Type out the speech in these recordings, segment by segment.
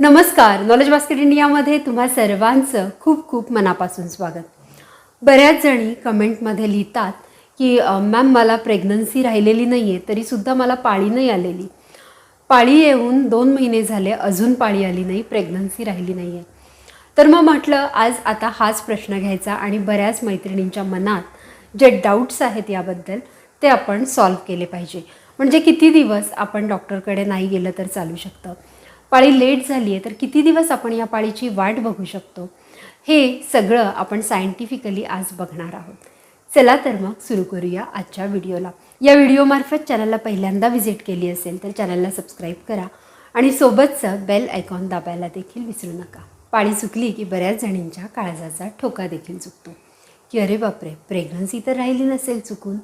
नमस्कार. Knowledge basket इंडियामध्ये तुम्हा सर्वांचं खूप खूप मनापासून स्वागत. बऱ्याच जणी कमेंटमध्ये लिहितात की मॅम मला प्रेग्नन्सी राहिलेली नाही आहे तरीसुद्धा मला पाळी नाही आलेली. पाळी येऊन दोन महिने झाले अजून पाळी आली नाही प्रेग्नन्सी राहिली नाही आहे तर मग म्हटलं आज आता हाच प्रश्न घ्यायचा आणि बऱ्याच मैत्रिणींच्या मनात जे डाऊट्स आहेत याबद्दल ते आपण सॉल्व केले पाहिजे. म्हणजे किती दिवस आपण डॉक्टरकडे नाही गेलं तर चालू शकतं? पाळी लेट झाली आहे तर किती दिवस आपण या पाळीची वाट बघू शकतो? हे सगळं आपण सायंटिफिकली आज बघणार आहोत. चला तर मग सुरू करूया आजच्या व्हिडिओला. या व्हिडिओमार्फत चॅनलला पहिल्यांदा व्हिजिट केली असेल तर चॅनलला सबस्क्राईब करा आणि सोबतचं बेल आयकॉन दाबायला देखील विसरू नका. पाळी चुकली की बऱ्याच जणींच्या काळजाचा ठोका देखील चुकतो. की अरे बापरे प्रेग्नन्सी तर राहिली नसेल चुकून.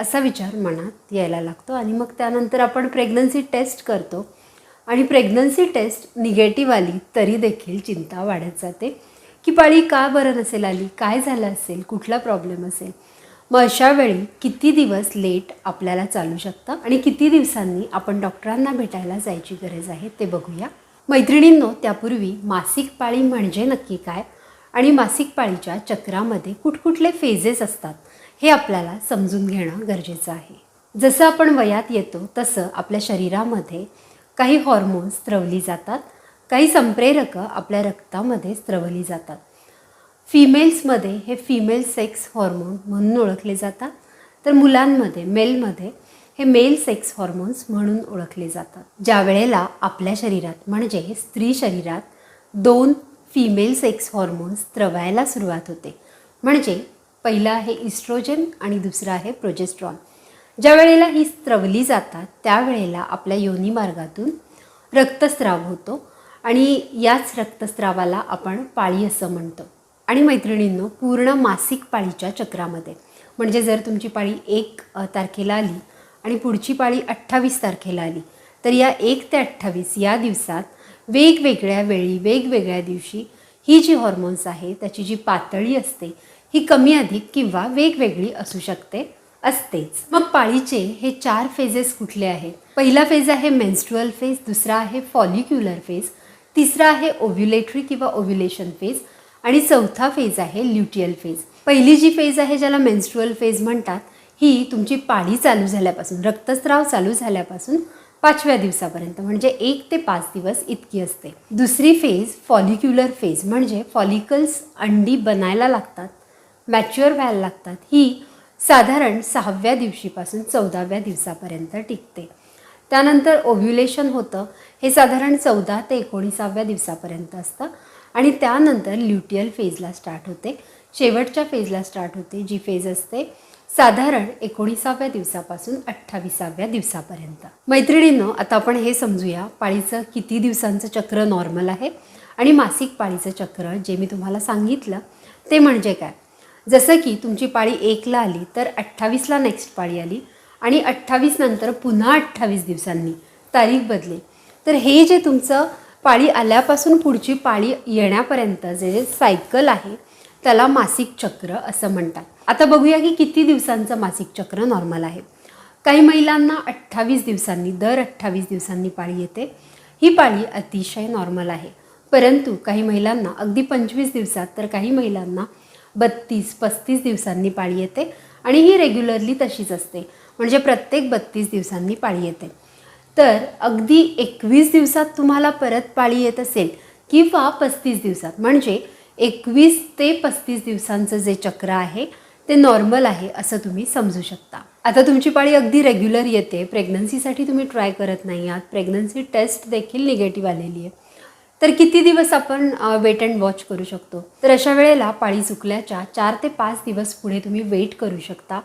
असा विचार मनात यायला लागतो आणि मग त्यानंतर आपण प्रेग्नन्सी टेस्ट करतो. आणि प्रेग्नन्सी टेस्ट निगेटिव्ह आली तरी देखील चिंता वाढत जाते. की पाळी का बरं नसेल आली? काय झालं असेल? कुठला प्रॉब्लेम असेल? मग अशा वेळी किती दिवस लेट आपल्याला चालू शकतं? आणि किती दिवसांनी आपण डॉक्टरांना भेटायला जायची गरज आहे ते बघूया. मैत्रिणींनो त्यापूर्वी मासिक पाळी म्हणजे नक्की काय? आणि मासिक पाळीच्या चक्रामध्ये कुठकुठले फेजेस असतात? हे आपल्याला समजून घेणं गरजेचं आहे. जसं आपण वयात येतो तसं आपल्या शरीरामध्ये काही हॉर्मोन्स स्त्रवली जातात. काही संप्रेरकं आपल्या रक्तामध्ये स्त्रवली जातात. फिमेल्समध्ये हे फिमेल सेक्स हॉर्मोन म्हणून ओळखले जातात. तर मुलांमध्ये मेलमध्ये हे मेल सेक्स हॉर्मोन्स म्हणून ओळखले जातात. ज्या वेळेला आपल्या शरीरात म्हणजे स्त्री शरीरात दोन फिमेल सेक्स हॉर्मोन्स स्त्रवायला सुरुवात होते. म्हणजे पहिलं आहे इस्ट्रोजन आणि दुसरं आहे प्रोजेस्ट्रॉन ज्या वेळेला ही स्त्रवली जातात त्यावेळेला आपल्या योनी मार्गातून रक्तस्राव होतो आणि याच रक्तस्रावाला आपण पाळी असं म्हणतो. आणि मैत्रिणींनो पूर्ण मासिक पाळीच्या चक्रामध्ये म्हणजे जर तुमची पाळी एक तारखेला आली आणि पुढची पाळी अठ्ठावीस तारखेला आली तर या एक ते अठ्ठावीस या दिवसात वेगवेगळ्या वेळी वेगवेगळ्या दिवशी ही जी हॉर्मोन्स आहे त्याची जी पातळी असते ही कमी अधिक किंवा वेगवेगळी असू शकते. असतेच. मग पाळीचे हे चार फेजेस कुठले आहेत? पहिला फेज आहे मेन्स्ट्रुअल फेज दुसरा आहे फॉलिक्युलर फेज तिसरा आहे ओव्ह्युलेटरी किंवा ओव्ह्युलेशन फेज आणि चौथा फेज आहे ल्युटियल फेज पहिली जी फेज आहे ज्याला मेन्स्ट्रुअल फेज म्हणतात ही तुमची पाळी चालू झाल्यापासून रक्तस्राव चालू झाल्यापासून पाचव्या दिवसापर्यंत म्हणजे एक ते पाच दिवस इतकी असते. दुसरी फेज फॉलिक्युलर फेज म्हणजे फॉलिकल्स अंडी बनायला लागतात मॅच्युअर व्हायला लागतात. ही साधारण सहाव्या दिवशीपासून चौदाव्या दिवसापर्यंत टिकते. त्यानंतर ओव्ह्युलेशन होतं. हे साधारण चौदा ते एकोणीसाव्या दिवसापर्यंत असतं. आणि त्यानंतर ल्युटियल फेजला स्टार्ट होते. शेवटच्या फेजला स्टार्ट होते जी फेज असते साधारण एकोणीसाव्या दिवसापासून अठ्ठावीसाव्या दिवसापर्यंत. मैत्रिणींनो आता आपण हे समजूया पाळीचं किती दिवसांचं चक्र नॉर्मल आहे आणि मासिक पाळीचं चक्र जे मी तुम्हाला सांगितलं ते म्हणजे काय? जसं की तुमची पाळी एकला आली तर अठ्ठावीसला नेक्स्ट पाळी आली आणि अठ्ठावीस नंतर पुन्हा अठ्ठावीस दिवसांनी तारीख बदली. तर हे जे तुमचं पाळी आल्यापासून पुढची पाळी येण्यापर्यंत जे जे सायकल आहे त्याला मासिक चक्र असं म्हणतात. आता बघूया की किती दिवसांचं मासिक चक्र नॉर्मल आहे. काही महिलांना अठ्ठावीस दिवसांनी दर अठ्ठावीस दिवसांनी पाळी येते. ही पाळी अतिशय नॉर्मल आहे. परंतु काही महिलांना अगदी पंचवीस दिवसात तर काही महिलांना बत्तीस पस्तीस दिवसांनी पाळी येते आणि ही रेग्युलरली तशीच असते. म्हणजे प्रत्येक बत्तीस दिवसांनी पाळी येते. तर अगदी एकवीस दिवसात तुम्हाला परत पाळी येत असेल किंवा पस्तीस दिवसात म्हणजे एकवीस ते पस्तीस दिवसांचं जे चक्र आहे ते नॉर्मल आहे असं तुम्ही समजू शकता. आता तुमची पाळी अगदी रेग्युलर येते. प्रेग्नन्सीसाठी तुम्ही ट्राय करत नाही आहात. प्रेग्नन्सी टेस्ट देखील निगेटिव्ह आलेली आहे. तर किती दिवस आपण वेट अँड वॉच करू शकतो? तर अशा वेळेला पाळी चुकल्याच्या चार ते पाच दिवस पुढे तुम्ही वेट करू शकता.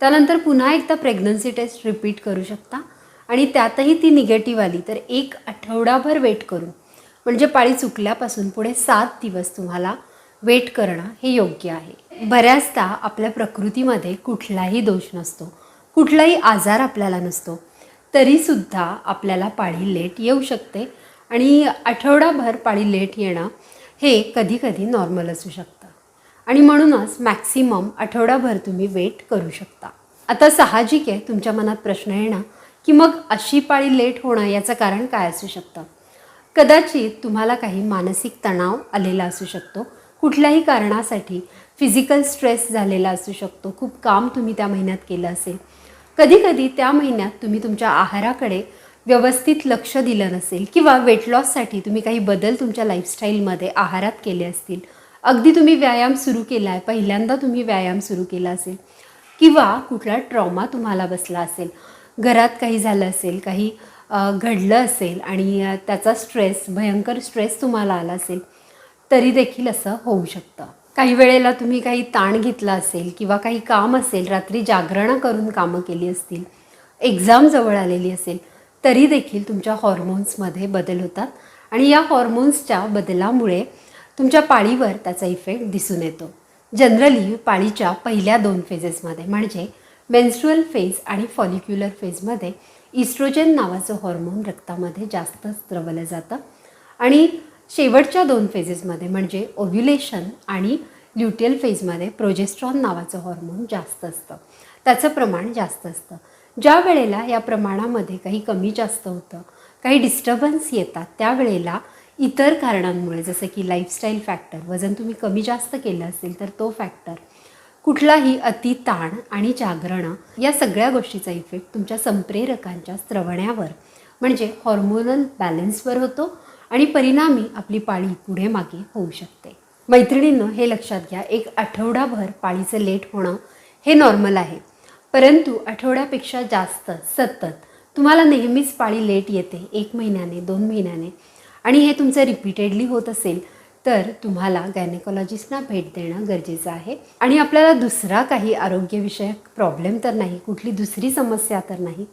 त्यानंतर पुन्हा एकदा प्रेग्नन्सी टेस्ट रिपीट करू शकता. आणि त्यातही ती निगेटिव्ह आली तर एक आठवडाभर वेट करून. म्हणजे पाळी चुकल्यापासून पुढे सात दिवस तुम्हाला वेट करणं हे योग्य आहे. बऱ्याचदा आपल्या प्रकृतीमध्ये कुठलाही दोष नसतो. कुठलाही आजार आपल्याला नसतो. तरीसुद्धा आपल्याला पाळी लेट येऊ शकते. आणि आठवडाभर पाळी लेट येणं हे कधीकधी नॉर्मल असू शकतं. आणि म्हणूनच मॅक्सिमम आठवडाभर तुम्ही वेट करू शकता. आता साहजिक आहे तुमच्या मनात प्रश्न येणं की मग अशी पाळी लेट होणं याचं कारण काय असू शकतं? कदाचित तुम्हाला काही मानसिक तणाव आलेला असू शकतो. कुठल्याही कारणासाठी फिजिकल स्ट्रेस झालेला असू शकतो. खूप काम तुम्ही त्या महिन्यात केलं असेल. कधीकधी त्या महिन्यात तुम्ही तुमच्या आहाराकडे व्यवस्थित लक्ष दिलं नसेल किंवा वेट लॉससाठी तुम्ही काही बदल तुमच्या लाईफस्टाईलमध्ये आहारात केले असतील. अगदी तुम्ही व्यायाम सुरू केला आहे पहिल्यांदा तुम्ही व्यायाम सुरू केला असेल किंवा कुठला ट्रॉमा तुम्हाला बसला असेल. घरात काही झालं असेल काही घडलं असेल आणि त्याचा स्ट्रेस भयंकर स्ट्रेस तुम्हाला आला असेल तरी देखील असं होऊ शकतं. काही वेळेला तुम्ही काही ताण घेतला असेल किंवा काही काम असेल रात्री जागरणं करून कामं केली असतील एक्झाम जवळ आलेली असेल तरी देखील तुमच्या हॉर्मोन्समध्ये बदल होतात. आणि या हॉर्मोन्सच्या बदलामुळे तुमच्या पाळीवर त्याचा इफेक्ट दिसून येतो. जनरली पाळीच्या पहिल्या दोन फेजेसमध्ये म्हणजे मेन्स्ट्रुअल फेज आणि फॉलिक्युलर फेजमध्ये इस्ट्रोजन नावाचं हॉर्मोन रक्तामध्ये जास्त द्रवलं जातं. आणि शेवटच्या दोन फेजेसमध्ये म्हणजे ओव्ह्युलेशन आणि ल्युटियल फेजमध्ये प्रोजेस्ट्रॉन नावाचं हॉर्मोन जास्त असतं. त्याचं प्रमाण जास्त असतं. ज्या वेळेला या प्रमाणामध्ये काही कमी जास्त होतं काही डिस्टर्बन्स येतात त्यावेळेला इतर कारणांमुळे जसं की लाईफस्टाईल फॅक्टर वजन तुम्ही कमी जास्त केलं असेल तर तो फॅक्टर कुठलाही अति ताण आणि जागरणं या सगळ्या गोष्टीचा इफेक्ट तुमच्या संप्रेरकांच्या स्रवण्यावर म्हणजे हॉर्मोनल बॅलन्सवर होतो आणि परिणामी आपली पाळी पुढे मागे होऊ शकते. मैत्रिणींनं हे लक्षात घ्या एक आठवडाभर पाळीचं लेट होणं हे नॉर्मल आहे. परंतु आठवड्यापेक्षा जास्त सतत तुम्हाला नेहमीच पाळी लेट येते एक महिन्याने दोन महिन्याने. आणि हे तुमचं रिपीटेडली होत असेल तर तुम्हाला गायनेकॉलॉजिस्टना भेट देणं गरजेचं आहे. आणि आपल्याला दुसरा काही आरोग्यविषयक प्रॉब्लेम तर नाही कुठली दुसरी समस्या तर नाही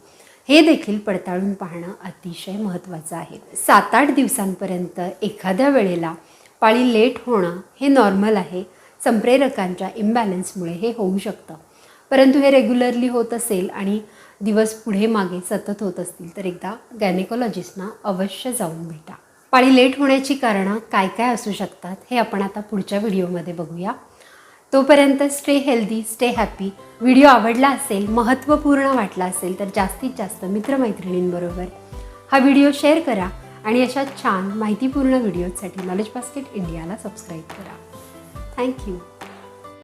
हे देखील पडताळून पाहणं अतिशय महत्त्वाचं आहे. सात आठ दिवसांपर्यंत एखाद्या वेळेला पाळी लेट होणं हे नॉर्मल आहे. संप्रेरकांच्या इम्बॅलन्समुळे हे होऊ शकतं. परंतु हे रेग्युलरली होत असेल आणि दिवस पुढे मागे सतत होत असतील तर एकदा गॅनेकोलॉजिस्टना अवश्य जाऊन भेटा. पाळी लेट होण्याची कारणं काय काय असू शकतात हे आपण आता पुढच्या व्हिडिओमध्ये बघूया. तोपर्यंत stay healthy stay happy video आवडला असेल महत्त्वपूर्ण वाटला असेल तर जास्तीत जास्त मित्रमैत्रिणींबरोबर हा व्हिडिओ शेअर करा आणि अशा छान माहितीपूर्ण व्हिडिओजसाठी नॉलेज बास्केट इंडियाला सबस्क्राईब करा. Thank you